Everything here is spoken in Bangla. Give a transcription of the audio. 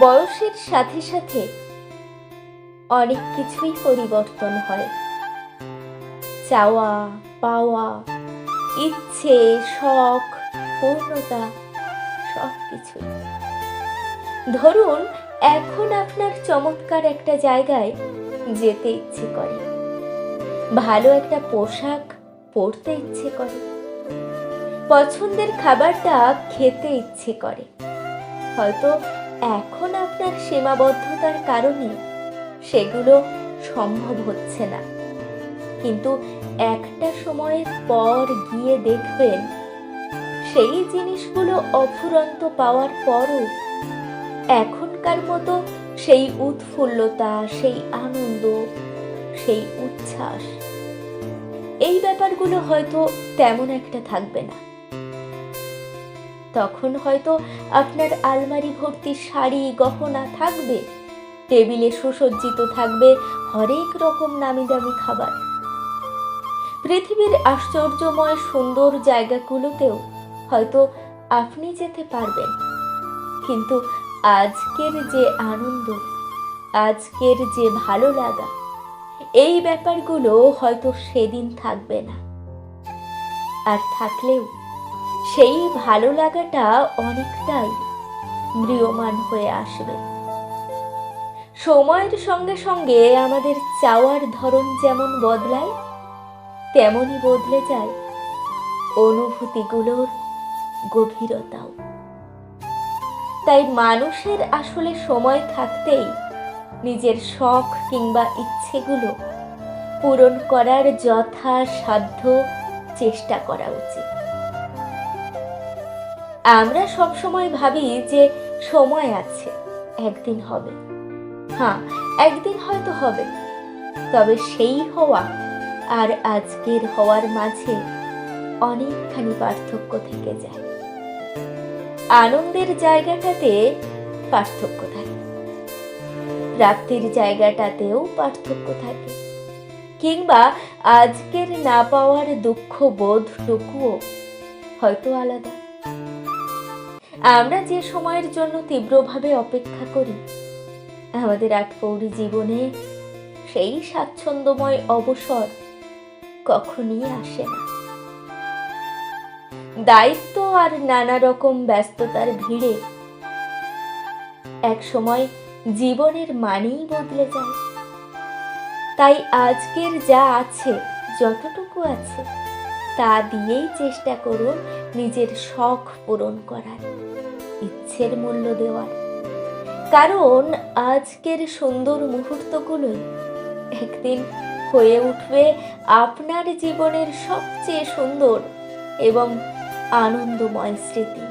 বয়সের সাথে সাথে অনেক কিছুই পরিবর্তন হয়। চাওয়া, পাওয়া, ইচ্ছে, শখ, পূর্ণতা সব কিছুই ধরুন, এখন আপনার চমৎকার একটা জায়গায় যেতে ইচ্ছে করে। ভালো একটা পোশাক পরতে ইচ্ছে করে। পছন্দের খাবারটা খেতে ইচ্ছে করে। হয়তো এখন আপনার সীমাবদ্ধতার কারণে সেগুলো সম্ভব হচ্ছে না। কিন্তু একটা সময়ের পর গিয়ে দেখবেন, সেই জিনিসগুলো অফুরন্ত পাওয়ার পরও এখনকার মতো সেই উৎফুল্লতা, সেই আনন্দ, সেই উচ্ছ্বাস, এই ব্যাপারগুলো হয়তো তেমন একটা থাকবে না। তখন হয়তো আপনার আলমারি ভর্তি শাড়ি, গহনা থাকবে। টেবিলে সুসজ্জিত থাকবে হরেক রকম নামি দামি খাবার। পৃথিবীর আশ্চর্যময় সুন্দর জায়গাগুলোতেও হয়তো আপনি যেতে পারবেন। কিন্তু আজকের যে আনন্দ, আজকের যে ভালো লাগা, এই ব্যাপারগুলো হয়তো সেদিন থাকবে না। আর থাকলেও সেই ভালো লাগাটা অনেকটাই ম্রিয়মান হয়ে আসবে। সময়ের সঙ্গে সঙ্গে আমাদের চাওয়ার ধরন যেমন বদলায়, তেমনই বদলে যায় অনুভূতিগুলোর গভীরতাও। তাই মানুষের আসলে সময় থাকতেই নিজের শখ কিংবা ইচ্ছেগুলো পূরণ করার যথাসাধ্য চেষ্টা করা উচিত। আমরা সব সময় ভাবি যে সময় আছে, একদিন হবে। হ্যাঁ একদিন হয়তো হবে। তবে সেই হওয়া আর আজকের হওয়ার মাঝে অনেকখানি পার্থক্য থেকে যায়। আনন্দের জায়গাটাতে পার্থক্য থাকে। প্রাপ্তির জায়গাটাতেও পার্থক্য থাকে। কিংবা আজকের না পাওয়ার দুঃখ বোধটুকুও হয়তো আলাদা। আমরা যে সময়ের জন্য তীব্রভাবে অপেক্ষা করি, আমাদের আটপৌরি জীবনে সেই স্বাচ্ছন্দ্যময় অবসর কখনই আসে না। দায়িত্ব আর নানা রকম ব্যস্ততার ভিড়ে এক সময় জীবনের মানেই বদলে যায়। তাই আজকের যা আছে, যতটুকু আছে তা দিয়েই চেষ্টা করুন নিজের শখ পূরণ করার, ইচ্ছের মূল্য দেওয়ার। কারণ আজকের সুন্দর মুহূর্তগুলোই একদিন হয়ে উঠবে আপনার জীবনের সবচেয়ে সুন্দর এবং আনন্দময় স্মৃতি।